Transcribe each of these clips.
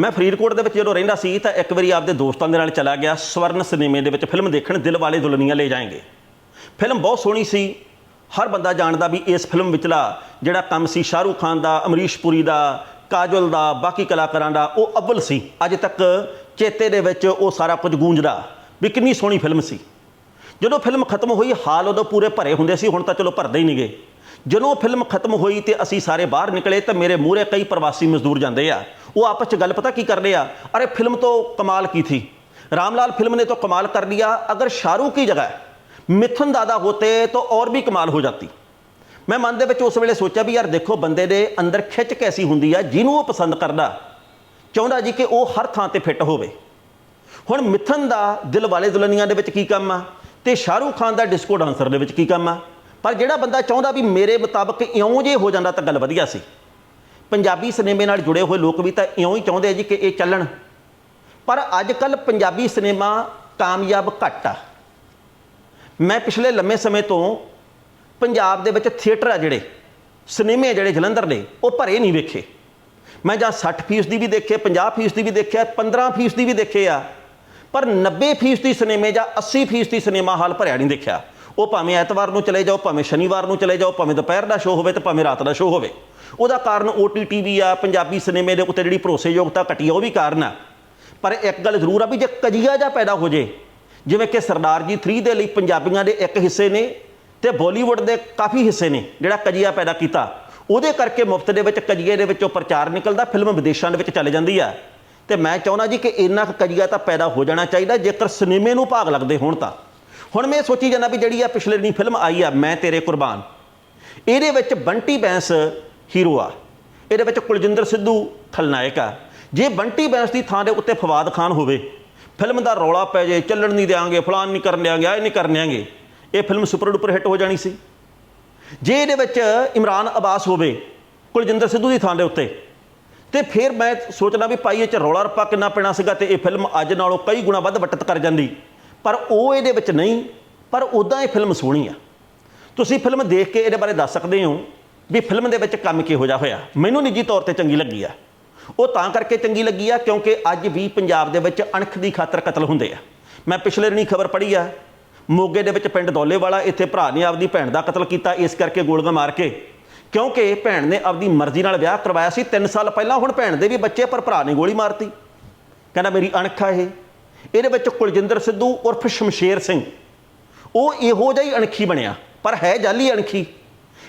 ਮੈਂ ਫਰੀਦਕੋਟ ਦੇ ਵਿੱਚ ਜਦੋਂ ਰਹਿੰਦਾ ਸੀ ਤਾਂ ਇੱਕ ਵਾਰੀ ਆਪਦੇ ਦੋਸਤਾਂ ਦੇ ਨਾਲ ਚਲਾ ਗਿਆ, ਸਵਰਨ ਸਿਨੇਮੇ ਦੇ ਵਿੱਚ ਫਿਲਮ ਦੇਖਣ, ਦਿਲ ਵਾਲੇ ਦੁਲਨੀਆਂ ਲੈ ਜਾਏਗੇ। ਫਿਲਮ ਬਹੁਤ ਸੋਹਣੀ ਸੀ। ਹਰ ਬੰਦਾ ਜਾਣਦਾ ਵੀ ਇਸ ਫਿਲਮ ਵਿਚਲਾ ਜਿਹੜਾ ਕੰਮ ਸੀ, ਸ਼ਾਹਰੂਖ ਖਾਨ ਦਾ, ਅਮਰੀਸ਼ ਪੁਰੀ ਦਾ, ਕਾਜਲ ਦਾ, ਬਾਕੀ ਕਲਾਕਾਰਾਂ ਦਾ, ਉਹ ਅਵਲ ਸੀ। ਅੱਜ ਤੱਕ ਚੇਤੇ ਦੇ ਵਿੱਚ ਉਹ ਸਾਰਾ ਕੁਝ ਗੂੰਜਦਾ ਵੀ ਕਿੰਨੀ ਸੋਹਣੀ ਫਿਲਮ ਸੀ। ਜਦੋਂ ਫਿਲਮ ਖਤਮ ਹੋਈ, ਹਾਲ ਉਦੋਂ ਪੂਰੇ ਭਰੇ ਹੁੰਦੇ ਸੀ, ਹੁਣ ਤਾਂ ਚਲੋ ਭਰਦੇ ਹੀ ਨਹੀਂਗੇ ਜਦੋਂ ਫਿਲਮ ਖਤਮ ਹੋਈ ਤੇ ਅਸੀਂ ਸਾਰੇ ਬਾਹਰ ਨਿਕਲੇ ਤਾਂ ਮੇਰੇ ਮੂਹਰੇ ਕਈ ਪ੍ਰਵਾਸੀ ਮਜ਼ਦੂਰ ਜਾਂਦੇ ਆ। ਉਹ ਆਪਸ ਚ ਗੱਲ ਪਤਾ ਕੀ ਕਰਦੇ ਆ ਅਰੇ ਫਿਲਮ ਤੋਂ ਕਮਾਲ ਕੀ ਥੀ रामलाल फिल्म ने तो कमाल कर दिया अगर शाहरुख की जगह मिथुन दादा होते तो और भी कमाल हो जाती ਮੈਂ ਮਨ ਦੇ ਵਿੱਚ ਉਸ ਵੇਲੇ ਸੋਚਿਆ ਵੀ ਯਾਰ ਦੇਖੋ ਬੰਦੇ ਦੇ ਅੰਦਰ ਖਿੱਚ ਕੈਸੀ ਹੁੰਦੀ ਆ ਜਿਹਨੂੰ ਉਹ ਪਸੰਦ ਕਰਦਾ ਚਾਹੁੰਦਾ ਜੀ ਕਿ ਉਹ ਹਰ ਥਾਂ ਤੇ ਫਿੱਟ ਹੋਵੇ ਹੁਣ ਮਿਥਨ ਦਾ ਦਿਲ ਵਾਲੇ ਦੁਲਨੀਆਂ ਦੇ ਵਿੱਚ ਕੀ ਕੰਮ ਆ ਤੇ ਸ਼ਾਹਰੂਖ ਖਾਨ ਦਾ ਡਿਸਕੋ ਡਾਂਸਰ ਦੇ ਵਿੱਚ ਕੀ ਕੰਮ ਆ ਪਰ ਜਿਹੜਾ ਬੰਦਾ ਚਾਹੁੰਦਾ ਵੀ ਮੇਰੇ ਮੁਤਾਬਕ ਇਉਂ ਜੇ ਹੋ ਜਾਂਦਾ ਤਾਂ ਗੱਲ ਵਧੀਆ ਸੀ ਪੰਜਾਬੀ ਸਿਨੇਮੇ ਨਾਲ ਜੁੜੇ ਹੋਏ ਲੋਕ ਵੀ ਤਾਂ ਇਉਂ ਹੀ ਚਾਹੁੰਦੇ ਆ ਜੀ ਕਿ ਇਹ ਚੱਲਣ। ਪਰ ਅੱਜ ਕੱਲ ਪੰਜਾਬੀ ਸਿਨੇਮਾ ਕਾਮਯਾਬ ਘੱਟ ਆ। ਮੈਂ ਪਿਛਲੇ ਲੰਮੇ ਸਮੇਂ ਤੋਂ ਪੰਜਾਬ ਦੇ ਵਿੱਚ ਥੀਏਟਰ ਆ ਜਿਹੜੇ, ਸਿਨੇਮੇ ਜਿਹੜੇ ਜਲੰਧਰ ਨੇ ਉਹ ਭਰੇ ਨਹੀਂ ਵੇਖੇ। ਮੈਂ ਜਾਂ 60% ਦੀ ਵੀ ਦੇਖੇ 50% ਦੀ ਵੀ ਦੇਖਿਆ 15% ਦੀ ਵੀ ਦੇਖੇ ਆ। ਪਰ 90% ਦੀ ਸਿਨੇਮੇ ਜਾਂ 80% ਦੀ ਸਿਨੇਮਾ ਹਾਲ ਭਰਿਆ ਨਹੀਂ ਦੇਖਿਆ। ਉਹ ਭਾਵੇਂ ਐਤਵਾਰ ਨੂੰ ਚਲੇ ਜਾਓ, ਭਾਵੇਂ ਸ਼ਨੀਵਾਰ ਨੂੰ ਚਲੇ ਜਾਓ, ਭਾਵੇਂ ਦੁਪਹਿਰ ਦਾ ਸ਼ੋਅ ਹੋਵੇ ਤੇ ਭਾਵੇਂ ਰਾਤ ਦਾ ਸ਼ੋਅ ਹੋਵੇ। ਉਹਦਾ ਕਾਰਨ OTT ਵੀ ਆ, ਪੰਜਾਬੀ ਸਿਨੇਮੇ ਦੇ ਉੱਤੇ ਜਿਹੜੀ ਭਰੋਸੇਯੋਗਤਾ ਘਟੀ ਆ, ਉਹ ਵੀ ਕਾਰਨ ਆ। ਪਰ ਇੱਕ ਗੱਲ ਜ਼ਰੂਰ ਆ ਵੀ ਜੇ ਕਜੀਆ ਜਾਂ ਪੈਦਾ ਹੋ ਜੇ, ਜਿਵੇਂ ਕਿ ਸਰਦਾਰ ਜੀ 3 ਦੇ ਲਈ ਪੰਜਾਬੀਆਂ ਦੇ ਇੱਕ ਹਿੱਸੇ ਨੇ ਤੇ ਬਾਲੀਵੁੱਡ ਦੇ ਕਾਫੀ ਹਿੱਸੇ ਨੇ, ਜਿਹੜਾ ਕਜੀਆ ਪੈਦਾ ਕੀਤਾ। ਉਹਦੇ ਕਰਕੇ ਮੁਫਤ ਦੇ ਵਿੱਚ ਕਜੀਏ ਦੇ ਵਿੱਚੋਂ ਪ੍ਰਚਾਰ ਨਿਕਲਦਾ, ਫਿਲਮ ਵਿਦੇਸ਼ਾਂ ਦੇ ਵਿੱਚ ਚੱਲ ਜਾਂਦੀ ਆ। ਤੇ ਮੈਂ ਚਾਹੁੰਦਾ ਜੀ ਕਿ ਇੰਨਾ ਕੁ ਕਜੀਆ ਤਾਂ ਪੈਦਾ ਹੋ ਜਾਣਾ ਚਾਹੀਦਾ, ਜੇਕਰ ਸਿਨੇਮੇ ਨੂੰ ਭਾਗ ਲੱਗਦੇ ਹੋਣ ਤਾਂ। ਹੁਣ ਮੈਂ ਸੋਚੀ ਜਾਂਦਾ ਵੀ ਜਿਹੜੀ ਆ ਪਿਛਲੇ ਦਿਨੀ ਫਿਲਮ ਆਈ ਆ, ਮੈਂ ਤੇਰੇ ਕੁਰਬਾਨ। ਇਹਦੇ ਵਿੱਚ ਬੰਟੀ ਬੈਂਸ ਹੀਰੋ ਆ। ਇਹਦੇ ਵਿੱਚ ਕੁਲਜਿੰਦਰ ਸਿੱਧੂ ਖਲਨਾਇਕ ਆ। ਜੇ ਬੰਟੀ ਬੈਂਸ ਦੀ ਥਾਂ ਦੇ ਉੱਤੇ ਫਵਾਦ ਖਾਨ ਹੋਵੇ, ਫਿਲਮ ਦਾ ਰੌਲਾ ਪੈ ਜੇ, ਚੱਲਣ ਨਹੀਂ ਦਿਆਂਗੇ, ਫਲਾਨ ਨਹੀਂ ਕਰਨ ਦਿਆਂਗੇ ਇਹ ਨਹੀਂ ਕਰਨ ਦਿਆਂਗੇ, ਇਹ ਫਿਲਮ ਸੁਪਰ ਡੁਪਰ ਹਿੱਟ ਹੋ ਜਾਣੀ ਸੀ। ਜੇ ਇਹਦੇ ਵਿੱਚ ਇਮਰਾਨ ਅਬਾਸ ਹੋਵੇ, ਕੁਲਜਿੰਦਰ ਸਿੱਧੂ ਦੀ ਥਾਂ ਦੇ ਉੱਤੇ, ਤੇ ਫਿਰ ਮੈਂ ਸੋਚਣਾ ਵੀ ਭਾਈ ਇਹ ਚ ਰੌਲਾ ਰੱਪਾ ਕਿੰਨਾ ਪੈਣਾ ਸੀਗਾ ਤੇ ਇਹ ਫਿਲਮ ਅੱਜ ਨਾਲੋਂ ਕਈ ਗੁਣਾ ਵੱਧ ਵੱਟਤ ਕਰ ਜਾਂਦੀ। ਪਰ ਉਹ ਇਹਦੇ ਵਿੱਚ ਨਹੀਂ, ਪਰ ਉਦਾਂ ਇਹ ਫਿਲਮ ਸੋਹਣੀ ਆ। ਤੁਸੀਂ ਫਿਲਮ ਦੇਖ ਕੇ ਇਹਦੇ ਬਾਰੇ ਦੱਸ ਸਕਦੇ ਹੋ ਵੀ ਫਿਲਮ ਦੇ ਵਿੱਚ ਕੰਮ ਕਿਹੋ ਜਿਹਾ ਹੋਇਆ। ਮੈਨੂੰ ਨਿੱਜੀ ਤੌਰ ਤੇ ਚੰਗੀ ਲੱਗੀ ਆ। ਉਹ ਤਾਂ ਕਰਕੇ ਚੰਗੀ ਲੱਗੀ ਆ ਕਿਉਂਕਿ ਅੱਜ ਵੀ ਪੰਜਾਬ ਦੇ ਵਿੱਚ ਅਣਖ ਦੀ ਖਾਤਰ ਕਤਲ ਹੁੰਦੇ ਆ। ਮੈਂ ਪਿਛਲੇ ਦਿਨੀ ਖਬਰ ਪੜ੍ਹੀ ਆ, ਮੋਗੇ ਦੇ ਵਿੱਚ ਪਿੰਡ ਦੌਲੇਵਾਲਾ ਇੱਥੇ ਭਰਾ ਨੇ ਆਪਦੀ ਭੈਣ ਦਾ ਕਤਲ ਕੀਤਾ, ਇਸ ਕਰਕੇ ਗੋਲੀਆਂ ਮਾਰ ਕੇ। ਕਿਉਂਕਿ ਭੈਣ ਨੇ ਆਪਦੀ ਮਰਜ਼ੀ ਨਾਲ ਵਿਆਹ ਕਰਵਾਇਆ ਸੀ 3 ਸਾਲ ਪਹਿਲਾਂ ਹੁਣ ਭੈਣ ਦੇ ਵੀ ਬੱਚੇ ਪਰ ਭਰਾ ਨੇ ਗੋਲੀ ਮਾਰਤੀ। ਕਹਿੰਦਾ, ਮੇਰੀ ਅਣਖ ਆ ਇਹ। ਇਹਦੇ ਵਿੱਚ ਕੁਲਜਿੰਦਰ ਸਿੱਧੂ ਉਰਫ ਸ਼ਮਸ਼ੇਰ ਸਿੰਘ। ਉਹ ਇਹੋ ਜਿਹਾ ਹੀ ਅਣਖੀ ਬਣਿਆ, ਪਰ ਹੈ ਜਾਲੀ ਅਣਖੀ,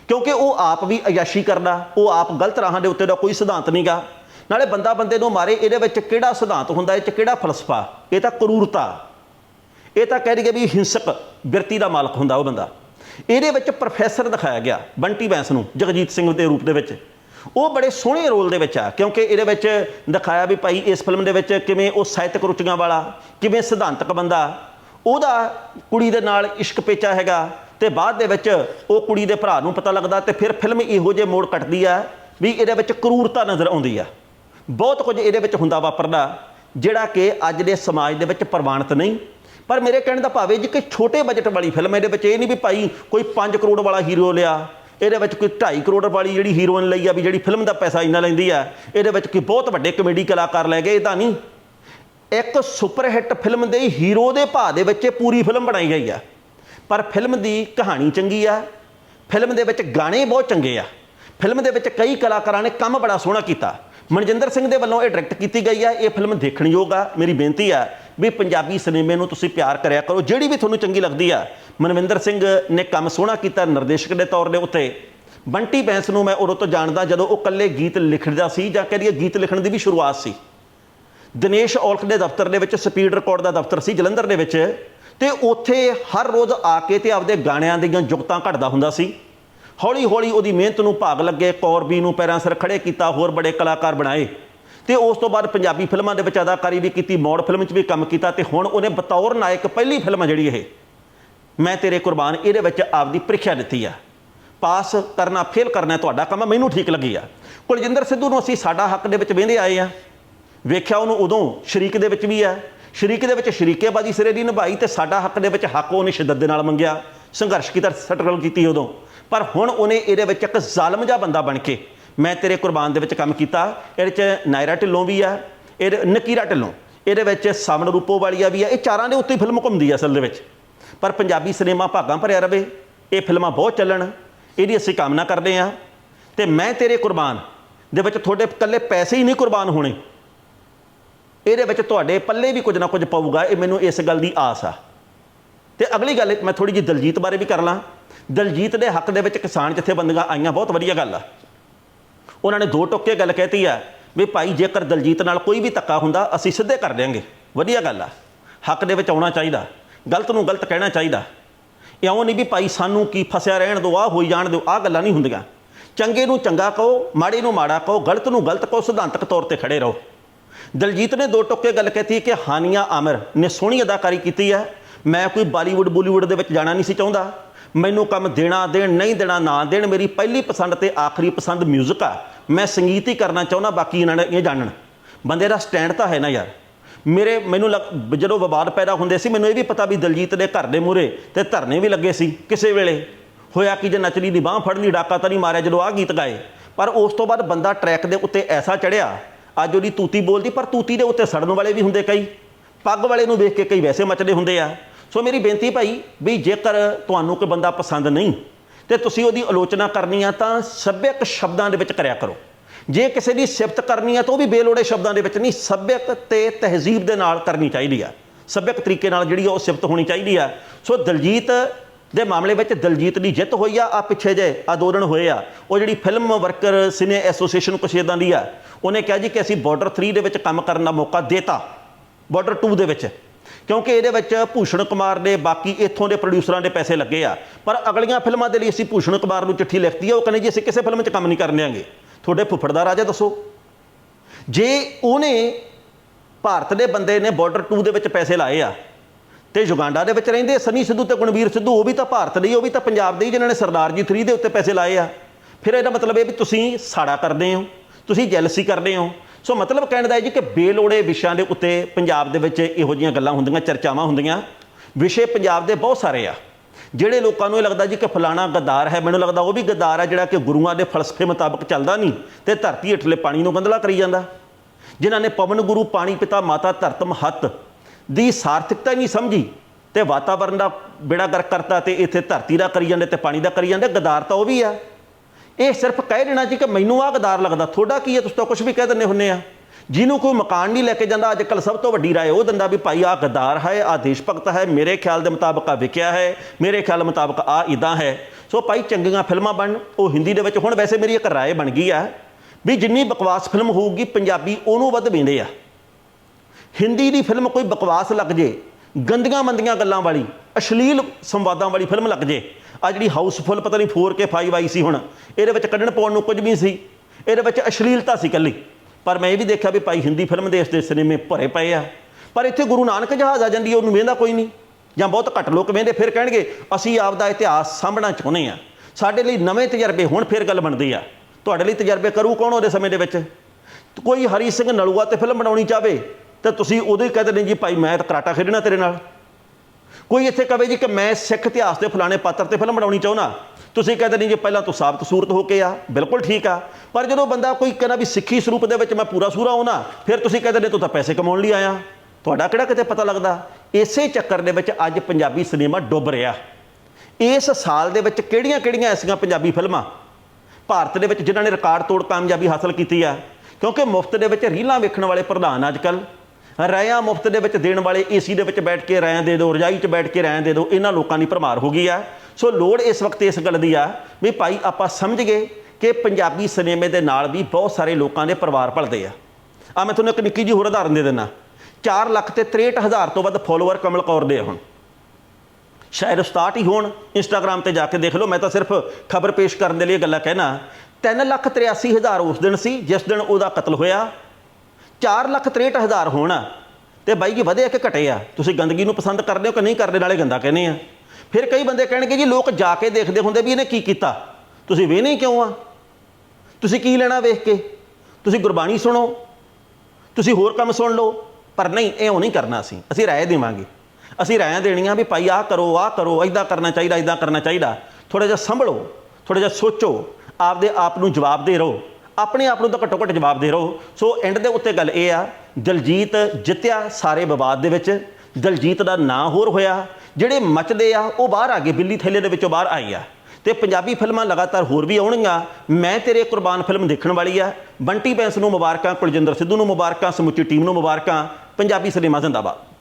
ਕਿਉਂਕਿ ਉਹ ਆਪ ਵੀ ਅਯਾਸ਼ੀ ਕਰਦਾ, ਉਹ ਆਪ ਗਲਤ ਰਾਹਾਂ ਦੇ ਉੱਤੇ ਦਾ ਕੋਈ ਸਿਧਾਂਤ ਨਹੀਂਗਾ। ਨਾਲੇ ਬੰਦਾ ਬੰਦੇ ਨੂੰ ਮਾਰੇ, ਇਹਦੇ ਵਿੱਚ ਕਿਹੜਾ ਸਿਧਾਂਤ ਹੁੰਦਾ, ਇਹ ਚ ਕਿਹੜਾ ਫਲਸਫਾ? ਇਹ ਤਾਂ ਕਰੂਰਤਾ। ਇਹ ਤਾਂ ਕਹਿ ਦਈਏ ਵੀ ਹਿੰਸਕ ਬਿਰਤੀ ਦਾ ਮਾਲਕ ਹੁੰਦਾ ਉਹ ਬੰਦਾ। ਇਹਦੇ ਵਿੱਚ ਪ੍ਰੋਫੈਸਰ ਦਿਖਾਇਆ ਗਿਆ, ਬੰਟੀ ਬੈਂਸ ਨੂੰ, ਜਗਜੀਤ ਸਿੰਘ ਦੇ ਰੂਪ ਦੇ ਵਿੱਚ। ਉਹ ਬੜੇ ਸੋਹਣੇ ਰੋਲ ਦੇ ਵਿੱਚ ਆ, ਕਿਉਂਕਿ ਇਹਦੇ ਵਿੱਚ ਦਿਖਾਇਆ ਵੀ ਭਾਈ ਇਸ ਫਿਲਮ ਦੇ ਵਿੱਚ ਕਿਵੇਂ ਉਹ ਸਾਹਿਤਕ ਰੁਚੀਆਂ ਵਾਲਾ, ਕਿਵੇਂ ਸਿਧਾਂਤਕ ਬੰਦਾ, ਉਹਦਾ ਕੁੜੀ ਦੇ ਨਾਲ ਇਸ਼ਕ ਪੇਚਾ ਹੈਗਾ ਤੇ ਬਾਅਦ ਦੇ ਵਿੱਚ ਉਹ ਕੁੜੀ ਦੇ ਭਰਾ ਨੂੰ ਪਤਾ ਲੱਗਦਾ ਤੇ ਫਿਰ ਫਿਲਮ ਇਹੋ ਜਿਹੇ ਮੋੜ ਕੱਟਦੀ ਆ ਵੀ ਇਹਦੇ ਵਿੱਚ ਕਰੂਰਤਾ ਨਜ਼ਰ ਆਉਂਦੀ ਆ। ਬਹੁਤ ਕੁਝ ਇਹਦੇ ਵਿੱਚ ਹੁੰਦਾ ਵਾਪਰਦਾ, ਜਿਹੜਾ ਕਿ ਅੱਜ ਦੇ ਸਮਾਜ ਦੇ ਵਿੱਚ ਪ੍ਰਵਾਨਿਤ ਨਹੀਂ। ਪਰ ਮੇਰੇ ਕਹਿਣ ਦਾ ਭਾਵ ਇਹ ਜੀ ਕਿ ਛੋਟੇ ਬਜਟ ਵਾਲੀ ਫਿਲਮ ਇਹਦੇ ਵਿੱਚ ਇਹ ਨਹੀਂ ਵੀ ਭਾਈ ਕੋਈ 5 ਕਰੋੜ ਵਾਲਾ ਹੀਰੋ ਲਿਆ ਇਹਦੇ ਵਿੱਚ ਕੋਈ 2.5 ਕਰੋੜ ਵਾਲੀ ਜਿਹੜੀ ਹੀਰੋਇਨ ਲਈ ਆ ਵੀ ਜਿਹੜੀ ਫਿਲਮ ਦਾ ਪੈਸਾ ਇੰਨਾ ਲੈਂਦੀ ਆ, ਇਹਦੇ ਵਿੱਚ ਕੋਈ ਬਹੁਤ ਵੱਡੇ ਕਮੇਡੀ ਕਲਾਕਾਰ ਲੈ ਗਏ, ਇਹ ਤਾਂ ਨਹੀਂ। ਇੱਕ ਸੁਪਰ ਹਿੱਟ ਫਿਲਮ ਦੇ ਹੀਰੋ ਦੇ ਭਾਅ ਦੇ ਵਿੱਚ ਇਹ ਪੂਰੀ ਫਿਲਮ ਬਣਾਈ ਗਈ ਆ। ਪਰ ਫਿਲਮ ਦੀ ਕਹਾਣੀ ਚੰਗੀ ਆ ਫਿਲਮ ਦੇ ਵਿੱਚ ਗਾਣੇ ਬਹੁਤ ਚੰਗੇ ਆ। ਫਿਲਮ ਦੇ ਵਿੱਚ ਕਈ ਕਲਾਕਾਰਾਂ ਨੇ ਕੰਮ ਬੜਾ ਸੋਹਣਾ ਕੀਤਾ। ਮਨਜਿੰਦਰ ਸਿੰਘ ਦੇ ਵੱਲੋਂ ਇਹ ਡਾਇਰੈਕਟ ਕੀਤੀ ਗਈ ਆ, ਇਹ ਫਿਲਮ ਦੇਖਣਯੋਗ ਆ, ਮੇਰੀ ਬੇਨਤੀ ਆ ਵੀ ਪੰਜਾਬੀ ਸਿਨੇਮੇ ਨੂੰ ਤੁਸੀਂ ਪਿਆਰ ਕਰਿਆ ਕਰੋ, ਜਿਹੜੀ ਵੀ ਤੁਹਾਨੂੰ ਚੰਗੀ ਲੱਗਦੀ ਆ ਮਨਵਿੰਦਰ ਸਿੰਘ ਨੇ ਕੰਮ ਸੋਹਣਾ ਕੀਤਾ ਨਿਰਦੇਸ਼ਕ ਦੇ ਤੌਰ ਦੇ ਉੱਤੇ। ਬੰਟੀ ਬੈਂਸ ਨੂੰ ਮੈਂ ਉਦੋਂ ਤੋਂ ਜਾਣਦਾ ਜਦੋਂ ਉਹ ਇਕੱਲੇ ਗੀਤ ਲਿਖਦਾ ਸੀ ਜਾਂ ਕਹਿ ਲਈਏ ਗੀਤ ਲਿਖਣ ਦੀ ਵੀ ਸ਼ੁਰੂਆਤ ਸੀ। ਦਿਨੇਸ਼ ਔਲਖ ਦੇ ਦਫ਼ਤਰ ਦੇ ਵਿੱਚ ਸਪੀਡ ਰਿਕਾਰਡ ਦਾ ਦਫ਼ਤਰ ਸੀ ਜਲੰਧਰ ਦੇ ਵਿੱਚ ਤੇ ਉੱਥੇ ਹਰ ਰੋਜ਼ ਆ ਕੇ ਤੇ ਆਪਦੇ ਗਾਣਿਆਂ ਦੀਆਂ ਜੁਗਤਾਂ ਘੜਦਾ ਹੁੰਦਾ ਸੀ। ਹੌਲੀ ਹੌਲੀ ਉਹਦੀ ਮਿਹਨਤ ਨੂੰ ਭਾਗ ਲੱਗੇ, ਕੌਰਬੀ ਨੂੰ ਪੈਰਾਂ ਸਿਰ ਖੜੇ ਕੀਤਾ, ਹੋਰ ਬੜੇ ਕਲਾਕਾਰ ਬਣਾਏ। ਤੇ ਉਸ ਤੋਂ ਬਾਅਦ ਪੰਜਾਬੀ ਫਿਲਮਾਂ ਦੇ ਵਿੱਚ ਅਦਾਕਾਰੀ ਵੀ ਕੀਤੀ, ਮੌੜ ਫਿਲਮ 'ਚ ਵੀ ਕੰਮ ਕੀਤਾ ਤੇ ਹੁਣ ਉਹਨੇ ਬਤੌਰ ਨਾਇਕ ਪਹਿਲੀ ਫਿਲਮ ਆ ਜਿਹੜੀ ਇਹ। ਮੈਂ ਤੇਰੇ ਕੁਰਬਾਨ ਇਹਦੇ ਵਿੱਚ ਆਪਦੀ ਪ੍ਰੀਖਿਆ ਦਿੱਤੀ ਆ। ਪਾਸ ਕਰਨਾ ਫੇਲ ਕਰਨਾ ਤੁਹਾਡਾ ਕੰਮ ਮੈਨੂੰ ਠੀਕ ਲੱਗੀ ਆ। ਕੁਲਜਿੰਦਰ ਸਿੱਧੂ ਨੂੰ ਅਸੀਂ ਸਾਡਾ ਹੱਕ ਦੇ ਵਿੱਚ ਵੇਂਦੇ ਆਏ ਆ। ਵੇਖਿਆ ਉਹਨੂੰ ਉਦੋਂ ਸ਼ਰੀਕ ਦੇ ਵਿੱਚ ਵੀ ਆ। ਸ਼ਰੀਕ ਦੇ ਵਿੱਚ ਸ਼ਰੀਕੇਬਾਜ਼ੀ ਸਿਰੇ ਦੀ ਨਿਭਾਈ ਤੇ ਸਾਡਾ ਹੱਕ ਦੇ ਵਿੱਚ ਹੱਕ ਉਹਨੇ ਸ਼ਿੱਦਤ ਦੇ ਨਾਲ ਮੰਗਿਆ। ਸੰਘਰਸ਼ ਕੀਤਾ ਸਟਰਗਲ ਕੀਤੀ ਉਦੋਂ। ਪਰ ਹੁਣ ਉਹਨੇ ਇਹਦੇ ਵਿੱਚ ਇੱਕ ਜ਼ਾਲਮ ਜਿਹਾ ਬੰਦਾ ਬਣ ਕੇ ਮੈਂ ਤੇਰੇ ਕੁਰਬਾਨ ਦੇ ਵਿੱਚ ਕੰਮ ਕੀਤਾ। ਇਹਦੇ ਚ ਨਾਇਰਾ ਢਿੱਲੋਂ ਵੀ ਆ ਇਹ ਨਕੀਰਾ ਢਿੱਲੋਂ। ਇਹਦੇ ਵਿੱਚ ਸਮਨ ਰੂਪੋ ਵਾਲੀਆ ਵੀ ਆ। ਇਹ ਚਾਰਾਂ ਦੇ ਉੱਤੇ ਹੀ ਫਿਲਮ ਘੁੰਮਦੀ ਆ ਅਸਲ ਦੇ ਵਿੱਚ। ਪਰ ਪੰਜਾਬੀ ਸਿਨੇਮਾ ਭਾਗਾਂ ਭਰਿਆ ਰਵੇ, ਇਹ ਫਿਲਮਾਂ ਬਹੁਤ ਚੱਲਣ, ਇਹਦੀ ਅਸੀਂ ਕਾਮਨਾ ਕਰਦੇ ਹਾਂ। ਤੇ ਮੈਂ ਤੇਰੇ ਕੁਰਬਾਨ ਦੇ ਵਿੱਚ ਤੁਹਾਡੇ ਇਕੱਲੇ ਪੈਸੇ ਹੀ ਨਹੀਂ ਕੁਰਬਾਨ ਹੋਣੇ। ਇਹਦੇ ਵਿੱਚ ਤੁਹਾਡੇ ਪੱਲੇ ਵੀ ਕੁਝ ਨਾ ਕੁਝ ਪਊਗਾ, ਇਹ ਮੈਨੂੰ ਇਸ ਗੱਲ ਦੀ ਆਸ ਆ। ਤੇ ਅਗਲੀ ਗੱਲ, ਮੈਂ ਥੋੜੀ ਜਿਹੀ ਦਲਜੀਤ ਬਾਰੇ ਵੀ ਕਰ ਲਾਂ। ਦਲਜੀਤ ਦੇ ਹੱਕ ਦੇ ਵਿੱਚ ਕਿਸਾਨ ਜਥੇਬੰਦੀਆਂ ਆਈਆਂ, ਬਹੁਤ ਵਧੀਆ ਗੱਲ ਆ। ਉਹਨਾਂ ਨੇ ਦੋ ਟੋਕੇ ਗੱਲ ਕਹਿਤੀ ਆ ਵੀ ਭਾਈ, ਜੇਕਰ ਦਲਜੀਤ ਨਾਲ ਕੋਈ ਵੀ ਧੱਕਾ ਹੁੰਦਾ, ਅਸੀਂ ਸਿੱਧੇ ਕਰ ਦਿਆਂਗੇ। ਵਧੀਆ ਗੱਲ ਆ। ਹੱਕ ਦੇ ਵਿੱਚ ਆਉਣਾ ਚਾਹੀਦਾ। ਗਲਤ ਨੂੰ ਗਲਤ ਕਹਿਣਾ ਚਾਹੀਦਾ। ਇਉਂ ਨਹੀਂ ਵੀ ਭਾਈ ਸਾਨੂੰ ਕੀ ਫਸਿਆ ਰਹਿਣ ਦਿਓ ਆ ਹੋਈ ਜਾਣ ਦਿਓ ਆ ਗੱਲਾਂ ਨਹੀਂ ਹੁੰਦੀਆਂ। ਚੰਗੇ ਨੂੰ ਚੰਗਾ ਕਹੋ, ਮਾੜੇ ਨੂੰ ਮਾੜਾ ਕਹੋ, ਗਲਤ ਨੂੰ ਗਲਤ ਕਹੋ, ਸਿਧਾਂਤਕ ਤੌਰ ਤੇ ਖੜੇ ਰਹੋ। ਦਲਜੀਤ ਨੇ ਦੋ ਟੋਕੇ ਗੱਲ ਕਹਿਤੀ ਕਿ ਹਾਨੀਆ ਆਮਰ, ਨੇ ਸੋਹਣੀ ਅਦਾਕਾਰੀ ਕੀਤੀ ਹੈ। ਮੈਂ ਕੋਈ ਬਾਲੀਵੁੱਡ, ਬੋਲੀਵੁੱਡ ਦੇ ਵਿੱਚ ਜਾਣਾ ਨਹੀਂ ਸੀ ਚਾਹੁੰਦਾ। ਮੈਨੂੰ ਕੰਮ ਦੇਣਾ ਦੇਣ, ਨਹੀਂ ਦੇਣਾ ਨਾ ਦੇਣ, ਮੇਰੀ ਪਹਿਲੀ ਪਸੰਦ ਤੇ ਆਖਰੀ ਪਸੰਦ 뮤직 ਆ। ਮੈਂ ਸੰਗੀਤ ਹੀ ਕਰਨਾ ਚਾਹੁੰਦਾ, ਬਾਕੀ ਇਹਨਾਂ ਨੇ ਇਹ ਜਾਣਨ। ਬੰਦੇ ਦਾ ਸਟੈਂਡ ਤਾਂ ਹੈ ਨਾ ਯਾਰ। ਮੇਰੇ ਮੈਨੂੰ ਲੱਗ- ਜਦੋਂ ਵਿਵਾਦ ਪੈਦਾ ਹੁੰਦੇ ਸੀ, ਮੈਨੂੰ ਇਹ ਵੀ ਪਤਾ ਵੀ ਦਲਜੀਤ ਦੇ ਘਰ ਦੇ ਮੂਹਰੇ ਤੇ ਧਰਨੇ ਵੀ ਲੱਗੇ ਸੀ ਕਿਸੇ ਵੇਲੇ। ਹੋਇਆ ਕਿ ਜੇ ਨਚਲੀ ਦੀ ਬਾਹ ਫੜ ਲਈ ਡਾਕਾ ਤਾਂ ਨਹੀਂ ਮਾਰਿਆ ਜਦੋਂ ਆਹ ਗੀਤ ਗਾਏ? ਪਰ ਉਸ ਤੋਂ ਬਾਅਦ ਬੰਦਾ ਟਰੈਕ ਦੇ ਉੱਤੇ ਐਸਾ ਚੜਿਆ, ਅੱਜ ਉਹਦੀ ਤੂਤੀ ਬੋਲਦੀ, ਪਰ ਤੂਤੀ ਦੇ ਉੱਤੇ ਸੜਨ ਵਾਲੇ ਵੀ ਹੁੰਦੇ ਕਈ। ਪੱਗ ਵਾਲੇ ਨੂੰ ਵੇਖ ਕੇ ਕਈ ਵੈਸੇ ਮਚਦੇ ਹੁੰਦੇ ਆ। ਸੋ ਮੇਰੀ ਬੇਨਤੀ ਭਾਈ ਵੀ ਜੇਕਰ ਤੁਹਾਨੂੰ ਕੋਈ ਬੰਦਾ ਪਸੰਦ ਨਹੀਂ ਤੇ ਤੁਸੀਂ ਉਹਦੀ ਆਲੋਚਨਾ ਕਰਨੀ ਆ ਤਾਂ ਸੱਭਿਅਕ ਸ਼ਬਦਾਂ ਦੇ ਵਿੱਚ ਕਰਿਆ ਕਰੋ। ਜੇ ਕਿਸੇ ਦੀ ਸਿਫਤ ਕਰਨੀ ਹੈ ਤਾਂ ਉਹ ਵੀ ਬੇਲੋੜੇ ਸ਼ਬਦਾਂ ਦੇ ਵਿੱਚ ਨਹੀਂ ਸੱਭਿਅਕ ਤੇ ਤਹਿਜ਼ੀਬ ਦੇ ਨਾਲ ਕਰਨੀ ਚਾਹੀਦੀ ਆ। ਸੱਭਿਅਕ ਤਰੀਕੇ ਨਾਲ ਜਿਹੜੀ ਆ ਉਹ ਸਿਫਤ ਹੋਣੀ ਚਾਹੀਦੀ ਆ। ਸੋ ਦਲਜੀਤ ਦੇ ਮਾਮਲੇ ਵਿੱਚ ਦਲਜੀਤ ਦੀ ਜਿੱਤ ਹੋਈ ਆ ਆ ਪਿੱਛੇ ਜੇ ਆ ਦੋ ਦਿਨ ਹੋਏ ਆ। ਉਹ ਜਿਹੜੀ ਫਿਲਮ ਵਰਕਰ ਸਿਨੇ ਐਸੋਸੀਏਸ਼ਨ ਕੁਛ ਇਦਾਂ ਦੀ ਆ। ਉਹਨੇ ਕਿਹਾ ਜੀ ਕਿ ਅਸੀਂ ਬਾਰਡਰ 3 ਦੇ ਵਿੱਚ ਕੰਮ ਕਰਨ ਦਾ ਮੌਕਾ ਦੇਤਾ ਬਾਰਡਰ 2 ਦੇ ਵਿੱਚ। ਕਿਉਂਕਿ ਇਹਦੇ ਵਿੱਚ ਭੂਸ਼ਣ ਕੁਮਾਰ ਦੇ ਬਾਕੀ ਇੱਥੋਂ ਦੇ ਪ੍ਰੋਡਿਊਸਰਾਂ ਦੇ ਪੈਸੇ ਲੱਗੇ ਆ। ਪਰ ਅਗਲੀਆਂ ਫਿਲਮਾਂ ਦੇ ਲਈ ਅਸੀਂ ਭੂਸ਼ਣ ਕੁਮਾਰ ਨੂੰ ਚਿੱਠੀ ਲਿਖਤੀ ਆ, ਉਹ ਕਹਿੰਦੇ ਜੀ ਅਸੀਂ ਕਿਸੇ ਫਿਲਮ 'ਚ ਕੰਮ ਨਹੀਂ ਕਰਨ ਦਿਆਂਗੇ। ਤੁਹਾਡੇ ਫੁੱਫੜ ਦਾ ਰਾਜਾ ਦੱਸੋ। ਜੇ ਉਹਨੇ ਭਾਰਤ ਦੇ ਬੰਦੇ ਨੇ ਬਾਰਡਰ 2 ਦੇ ਵਿੱਚ ਪੈਸੇ ਲਾਏ ਆ, ਤੇ ਯੁਗਾਂਡਾ ਦੇ ਵਿੱਚ ਰਹਿੰਦੇ ਸਨੀ ਸਿੱਧੂ ਤੇ ਗੁਣਵੀਰ ਸਿੱਧੂ, ਉਹ ਵੀ ਤਾਂ ਭਾਰਤ ਦੇ ਹੀ, ਉਹ ਵੀ ਤਾਂ ਪੰਜਾਬ ਦੇ ਹੀ ਜਿਨ੍ਹਾਂ ਨੇ ਸਰਦਾਰ ਜੀ 3 ਦੇ ਉੱਤੇ ਪੈਸੇ ਲਾਏ ਆ। ਫਿਰ ਇਹਦਾ ਮਤਲਬ ਇਹ ਵੀ ਤੁਸੀਂ ਸਾੜਾ ਕਰਦੇ ਹੋ, ਤੁਸੀਂ ਜੈਲਸੀ ਕਰਦੇ ਹੋ। ਸੋ ਮਤਲਬ ਕਹਿਣ ਦਾ ਹੈ ਜੀ ਕਿ ਬੇਲੋੜੇ ਵਿਸ਼ਿਆਂ ਦੇ ਉੱਤੇ ਪੰਜਾਬ ਦੇ ਵਿੱਚ ਇਹੋ ਜਿਹੀਆਂ ਗੱਲਾਂ ਹੁੰਦੀਆਂ, ਚਰਚਾਵਾਂ ਹੁੰਦੀਆਂ। ਵਿਸ਼ੇ ਪੰਜਾਬ ਦੇ ਬਹੁਤ ਸਾਰੇ ਆ। ਜਿਹੜੇ ਲੋਕਾਂ ਨੂੰ ਇਹ ਲੱਗਦਾ ਜੀ ਕਿ ਫਲਾਣਾ ਗਦਾਰ ਹੈ, ਮੈਨੂੰ ਲੱਗਦਾ ਉਹ ਵੀ ਗਦਾਰ ਹੈ ਜਿਹੜਾ ਕਿ ਗੁਰੂਆਂ ਦੇ ਫਲਸਫੇ ਮੁਤਾਬਕ ਚੱਲਦਾ ਨਹੀਂ ਤੇ ਧਰਤੀ ਹੇਠਲੇ ਪਾਣੀ ਨੂੰ ਗੰਦਲਾ ਕਰੀ ਜਾਂਦਾ। ਜਿਨ੍ਹਾਂ ਨੇ ਪਵਨ ਗੁਰੂ, ਪਾਣੀ ਪਿਤਾ, ਮਾਤਾ ਧਰਤ ਮਹੱਤ ਦੀ ਸਾਰਥਿਕਤਾ ਹੀ ਨਹੀਂ ਸਮਝੀ ਤੇ ਵਾਤਾਵਰਣ ਦਾ ਬੇੜਾ ਗਰਕ ਕਰਤਾ ਤੇ ਇੱਥੇ ਧਰਤੀ ਦਾ ਕਰੀ ਜਾਂਦੇ ਤੇ ਪਾਣੀ ਦਾ ਕਰੀ ਜਾਂਦੇ, ਗਦਾਰ ਤਾਂ ਉਹ ਵੀ ਆ। ਇਹ ਸਿਰਫ ਕਹਿ ਦੇਣਾ ਜੀ ਕਿ ਮੈਨੂੰ ਆ ਗਦਾਰ ਲੱਗਦਾ, ਤੁਹਾਡਾ ਕੀ ਹੈ? ਤੁਸੀਂ ਤਾਂ ਕੁਝ ਵੀ ਕਹਿ ਦਿੰਦੇ ਹੁੰਨੇ ਆ। ਜਿਹਨੂੰ ਕੋਈ ਮਕਾਨ ਨਹੀਂ ਲੈ ਕੇ ਜਾਂਦਾ, ਅੱਜ ਕੱਲ ਸਭ ਤੋਂ ਵੱਡੀ ਰਾਏ ਉਹ ਦਿੰਦਾ ਵੀ ਭਾਈ ਆ ਗਦਾਰ ਹੈ ਆ ਦੇਸ਼ ਭਗਤ ਹੈ, ਮੇਰੇ ਖਿਆਲ ਦੇ ਮੁਤਾਬਕ ਆ ਵਿਕਿਆ ਹੈ, ਮੇਰੇ ਖਿਆਲ ਮੁਤਾਬਕ ਆ ਇਦਾਂ ਹੈ। ਸੋ ਭਾਈ ਚੰਗੀਆਂ ਫਿਲਮਾਂ ਬਣ, ਉਹ ਹਿੰਦੀ ਦੇ ਵਿੱਚ ਹੁਣ ਵੈਸੇ ਮੇਰੀ ਇੱਕ ਰਾਏ ਬਣ ਗਈ ਆ ਵੀ ਜਿੰਨੀ ਬਕਵਾਸ ਫਿਲਮ ਹੋਊਗੀ, ਪੰਜਾਬੀ ਉਹਨੂੰ ਵੱਧ ਵੇਂਦੇ ਆ। ਹਿੰਦੀ ਦੀ ਫਿਲਮ ਕੋਈ ਬਕਵਾਸ ਲੱਗ ਜੇ, ਗੰਦੀਆਂ ਮੰਦੀਆਂ ਗੱਲਾਂ ਵਾਲੀ, ਅਸ਼ਲੀਲ ਸੰਵਾਦਾਂ ਵਾਲੀ ਫਿਲਮ ਲੱਗ ਜੇ ਆ ਜਿਹੜੀ ਹਾਊਸਫੁੱਲ ਪਤਾ ਨਹੀਂ 4K 5 ਆਈ ਸੀ ਹੁਣ, ਇਹਦੇ ਵਿੱਚ ਕੱਢਣ ਪਾਉਣ ਨੂੰ ਕੁਝ ਵੀ ਸੀ, ਇਹਦੇ ਵਿੱਚ ਅਸ਼ਲੀਲਤਾ ਸੀ ਕੱਲੀ ਪਰ ਮੈਂ ਇਹ ਵੀ ਦੇਖਿਆ ਵੀ ਭਾਈ ਹਿੰਦੀ ਫਿਲਮ ਦੇਸ਼ ਦੇ ਸਿਨੇਮੇ ਭਰੇ ਪਏ ਆ। ਪਰ ਇੱਥੇ ਗੁਰੂ ਨਾਨਕ ਜਹਾਜ਼ ਆ ਜਾਂਦੀ ਹੈ ਉਹਨੂੰ ਵੇਂਦਾ ਕੋਈ ਨਹੀਂ। ਜਾਂ ਬਹੁਤ ਘੱਟ ਲੋਕ ਵੇਂਦੇ, ਫਿਰ ਕਹਿਣਗੇ, ਅਸੀਂ ਆਪਦਾ ਇਤਿਹਾਸ ਸਾਂਭਣਾ ਚਾਹੁੰਦੇ ਆ। ਸਾਡੇ ਲਈ ਨਵੇਂ ਤਜਰਬੇ ਹੁਣ ਫਿਰ ਗੱਲ ਬਣਦੀ ਆ। ਤੁਹਾਡੇ ਲਈ ਤਜਰਬੇ ਕਰੂ ਕੌਣ ਉਹਦੇ ਸਮੇਂ ਦੇ ਵਿੱਚ? ਕੋਈ ਹਰੀ ਸਿੰਘ ਨਲੂਆ ਤੇ ਫਿਲਮ ਬਣਾਉਣੀ ਚਾਹਵੇ, ਤਾਂ ਤੁਸੀਂ ਉਦੋਂ ਹੀ ਕਹਿ ਦਿੰਦੇ ਜੀ, ਭਾਈ ਮੈਂ ਤਾਂ ਕਰਾਟਾ ਖੇਡਣਾ ਤੇਰੇ ਨਾਲ। ਕੋਈ ਇੱਥੇ ਕਵੇ ਜੀ ਕਿ ਮੈਂ ਸਿੱਖ ਇਤਿਹਾਸ ਦੇ ਫਲਾਣੇ ਪਾਤਰ ਤੇ ਫਿਲਮ ਬਣਾਉਣੀ ਚਾਹੁੰਦਾ। ਤੁਸੀਂ ਕਹਿੰਦੇ ਨਹੀਂ ਜੀ ਪਹਿਲਾਂ ਤੂੰ ਸਾਬਤ ਸੂਰਤ ਹੋ ਕੇ ਆ, ਬਿਲਕੁਲ ਠੀਕ ਆ। ਪਰ ਜਦੋਂ ਬੰਦਾ ਕੋਈ ਕਹਿੰਦਾ ਵੀ ਸਿੱਖੀ ਸਰੂਪ ਦੇ ਵਿੱਚ ਮੈਂ ਪੂਰਾ ਸੂਰਾ ਹੋਣਾ, ਫਿਰ ਤੁਸੀਂ ਕਹਿੰਦੇ ਨੇ ਤੂੰ ਤਾਂ ਪੈਸੇ ਕਮਾਉਣ ਲਈ ਆਇਆ। ਤੁਹਾਡਾ ਕਿਹੜਾ ਕਿਤੇ ਪਤਾ ਲੱਗਦਾ? ਇਸੇ ਚੱਕਰ ਦੇ ਵਿੱਚ ਅੱਜ ਪੰਜਾਬੀ ਸਿਨੇਮਾ ਡੁੱਬ ਰਿਹਾ। ਇਸ ਸਾਲ ਦੇ ਵਿੱਚ ਕਿਹੜੀਆਂ-ਕਿਹੜੀਆਂ ਐਸੀਆਂ ਪੰਜਾਬੀ ਫਿਲਮਾਂ? ਭਾਰਤ ਦੇ ਵਿੱਚ ਜਿਨ੍ਹਾਂ ਨੇ ਰਿਕਾਰਡ ਤੋੜ ਕਾਮਯਾਬੀ ਹਾਸਲ ਕੀਤੀ ਆ। ਕਿਉਂਕਿ ਮੁਫਤ ਦੇ ਵਿੱਚ ਰੀਲਾਂ ਵੇਖਣ ਵਾਲੇ ਪ੍ਰਧਾਨ ਅੱਜਕੱਲ ਰਾਇਆਂ ਮੁਫਤ ਦੇ ਵਿੱਚ ਦੇਣ ਵਾਲੇ ਏਸੀ ਦੇ ਵਿੱਚ ਬੈਠ ਕੇ ਰਾਇਆਂ ਦੇ ਦਿਓ, ਰਜਾਈ 'ਚ ਬੈਠ ਕੇ ਰਾਇਆਂ ਦੇ ਦਿਓ, ਇਹਨਾਂ ਲੋਕਾਂ ਦੀ ਭਰਮਾਰ ਹੋ ਗਈ ਆ। ਸੋ ਲੋੜ ਇਸ ਵਕਤ ਇਸ ਗੱਲ ਦੀ ਆ ਵੀ ਭਾਈ ਆਪਾਂ ਸਮਝ ਗਏ ਕਿ ਪੰਜਾਬੀ ਸਿਨੇਮੇ ਦੇ ਨਾਲ ਵੀ ਬਹੁਤ ਸਾਰੇ ਲੋਕਾਂ ਦੇ ਪਰਿਵਾਰ ਭਲਦੇ ਆ। ਆ ਮੈਂ ਤੁਹਾਨੂੰ ਇੱਕ ਨਿੱਕੀ ਜਿਹੀ ਹੋਰ ਉਦਾਹਰਨ ਦੇ ਦਿੰਦਾ। 4 ਲੱਖ ਤੇ 63000 ਤੋਂ ਵੱਧ ਫੋਲੋਅਰ ਕਮਲ ਕੌਰ ਦੇ ਹੁਣ। ਸ਼ਾਇਦ ਸਟਾਰਟ ਹੀ ਹੋਣ ਇੰਸਟਾਗ੍ਰam ਤੇ ਜਾ ਕੇ ਦੇਖ ਲਓ, ਮੈਂ ਤਾਂ ਸਿਰਫ ਖਬਰ ਪੇਸ਼ ਕਰਨ ਦੇ ਲਈ ਇਹ ਗੱਲਾਂ ਕਹਿਣਾ। 3 ਲੱਖ 83 ਹਜ਼ਾਰ ਉਸ ਦਿਨ ਸੀ, ਜਿਸ ਦਿਨ ਉਹਦਾ ਕਤਲ ਹੋਇਆ। 4 ਲੱਖ 63 ਹਜ਼ਾਰ ਹੋਣਾ। ਤੇ ਬਾਈ ਜੀ, ਵਧੇ ਆ ਕਿ ਘਟੇ ਆ? ਤੁਸੀਂ ਗੰਦਗੀ ਨੂੰ ਪਸੰਦ ਕਰਦੇ ਹੋ ਕਿ ਨਹੀਂ ਕਰਦੇ? ਨਾਲੇ ਗੰਦਾ ਕਹਿੰਦੇ ਆ। ਫਿਰ ਕਈ ਬੰਦੇ ਕਹਿਣਗੇ ਜੀ, ਲੋਕ ਜਾ ਕੇ ਦੇਖਦੇ ਹੁੰਦੇ ਵੀ ਇਹਨੇ ਕੀ ਕੀਤਾ? ਤੁਸੀਂ ਵੇ ਨਹੀਂ ਕਿਉਂ ਆ? ਤੁਸੀਂ ਕੀ ਲੈਣਾ ਵੇਖ ਕੇ? ਤੁਸੀਂ ਗੁਰਬਾਣੀ ਸੁਣੋ। ਤੁਸੀਂ ਹੋਰ ਕੰਮ ਸੁਣ ਲਓ। ਪਰ ਨਹੀਂ, ਇਹ ਨਹੀਂ ਕਰਨਾ ਅਸੀਂ। ਅਸੀਂ ਰਾਏ ਦੇਵਾਂਗੇ। ਅਸੀਂ ਰਾਇਆਂ ਦੇਣੀਆਂ ਵੀ ਭਾਈ ਆਹ ਕਰੋ ਆਹ ਕਰੋ ਐਦਾਂ ਕਰਨਾ ਚਾਹੀਦਾ ਐਦਾਂ ਕਰਨਾ ਚਾਹੀਦਾ। ਥੋੜਾ ਜਿਹਾ ਸੰਭਲੋ ਥੋੜਾ ਜਿਹਾ ਸੋਚੋ। ਆਪਦੇ ਆਪ ਨੂੰ ਜਵਾਬ ਦੇ ਰਹੋ। ਆਪਣੇ ਆਪ ਨੂੰ ਤਾਂ ਘੱਟੋ ਘੱਟ ਜਵਾਬ ਦੇ ਰਹੋ। ਸੋ ਐਂਡ ਦੇ ਉੱਤੇ ਗੱਲ ਇਹ ਆ ਦਲਜੀਤ ਜਿੱਤਿਆ ਸਾਰੇ ਵਿਵਾਦ ਦੇ ਵਿੱਚ। ਦਲਜੀਤ ਦਾ ਨਾਂ ਹੋਰ ਹੋਇਆ, ਜਿਹੜੇ ਮਚਦੇ ਆ, ਉਹ ਬਾਹਰ ਆ ਗਏ, ਬਿੱਲੀ ਥੈਲੇ ਦੇ ਵਿੱਚੋਂ ਬਾਹਰ ਆਈ ਆ। ਤੇ ਪੰਜਾਬੀ ਫਿਲਮਾਂ ਲਗਾਤਾਰ ਹੋਰ ਵੀ ਆਉਣਗੀਆਂ। ਮੈਂ ਤੇਰੇ ਕੁਰਬਾਨ ਫਿਲਮ ਦੇਖਣ ਵਾਲੀ ਆ। ਬੰਟੀ ਬੈਂਸ ਨੂੰ ਮੁਬਾਰਕਾਂ, ਕੁਲਜਿੰਦਰ ਸਿੱਧੂ ਨੂੰ ਮੁਬਾਰਕਾਂ, ਸਮੁੱਚੀ ਟੀਮ ਨੂੰ ਮੁਬਾਰਕਾਂ। ਪੰਜਾਬੀ ਸਿਨੇਮਾ ਜ਼ਿੰਦਾਬਾਦ।